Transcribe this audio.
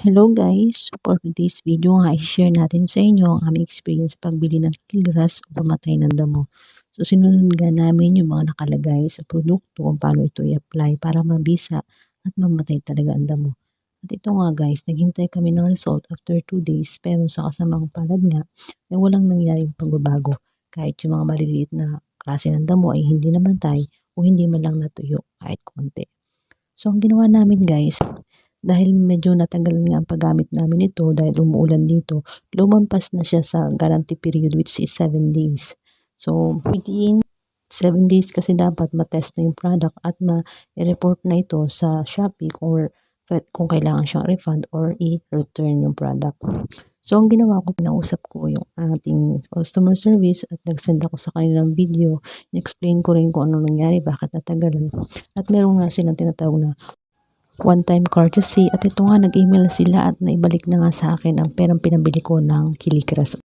Hello guys! For this video nga, i-share natin sa inyo ang aming experience pagbili ng kilgras o pamatay ng damo. So sinunod namin yung mga nakalagay sa produkto kung paano ito i-apply para mabisa at mamatay talaga ang damo. At ito nga guys, naghintay kami ng result after 2 days pero sa kasamang palad nga ay walang nangyaring pagbabago kahit yung mga maliliit na klase ng damo ay hindi namatay o hindi man lang natuyo kahit konti. So ang ginawa namin guys, dahil medyo natagal nga ang paggamit namin ito dahil umuulan dito, lumampas na siya sa guarantee period which is 7 days. So within 7 days kasi dapat matest na yung product at ma-report na ito sa Shopee kung, kung kailangan siyang refund or i-return yung product. So ang ginawa ko, pinausap ko yung ating customer service at nag-send ako sa kanilang video. In-explain ko rin kung ano nangyari, bakit natagalan. At meron nga silang tinatawag na one-time courtesy at ito nga nag-email sila at naibalik na nga sa akin ang perang pinabili ko ng kilikras